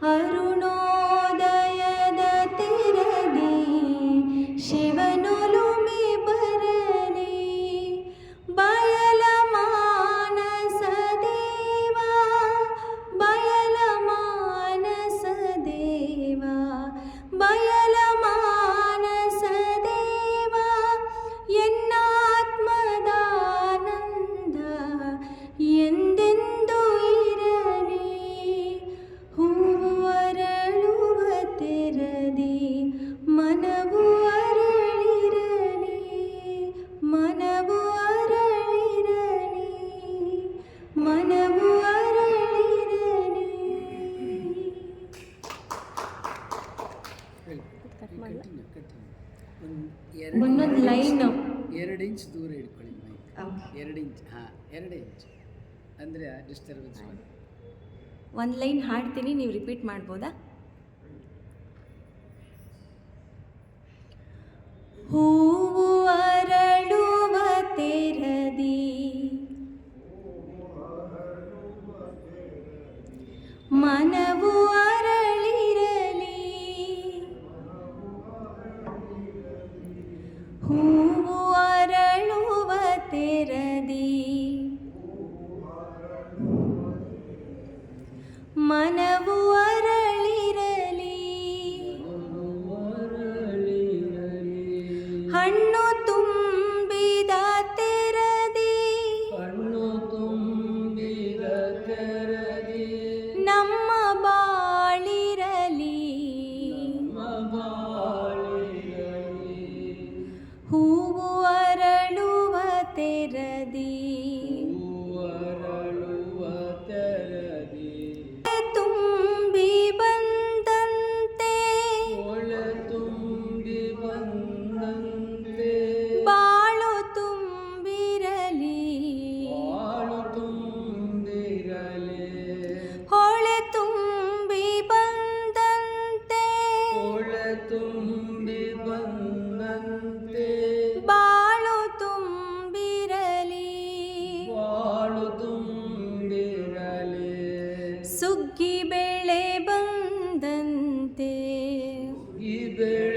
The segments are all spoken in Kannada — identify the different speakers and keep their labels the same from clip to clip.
Speaker 1: Haru. ಒಂದು
Speaker 2: ಒಂದೊಂದು ಲೈನ್
Speaker 1: ಎರಡು ಇಂಚ್ ದೂರ ಇಟ್ಕೊಳ್ಳಿ ಎರಡು ಇಂಚ್ ಹಾಂ ಎರಡು ಇಂಚ್ ಅಂದರೆ ಡಿಸ್ಟರ್ಬೆನ್ಸ್
Speaker 2: ಒಂದು ಲೈನ್ ಹಾಡ್ತೀನಿ ನೀವು ರಿಪೀಟ್ ಮಾಡ್ಬೋದಾ? ಹೂವು ಹೂವು ಅರಳುವ ತೆರದಿ ಮನವು ಅರಳಿರಲಿ. ಹಣ್ಣು ತುಂಬಿ ಬಂದಂತೆ ಬಾಳು ತುಂಬಿರಲಿ.
Speaker 1: ಬಾಳು ತುಂಬಿರಲಿ.
Speaker 2: ಸುಗ್ಗಿ ಬೆಳೆ ಬಂದಂತೆ.
Speaker 1: ಸುಗ್ಗಿ ಬೆಳೆ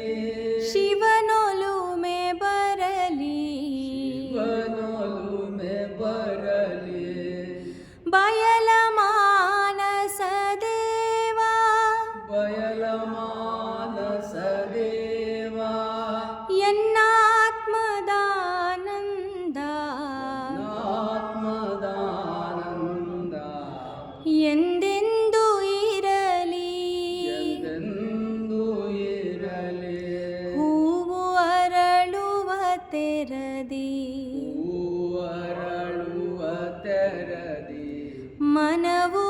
Speaker 2: ತೆರದಿ ಮನವು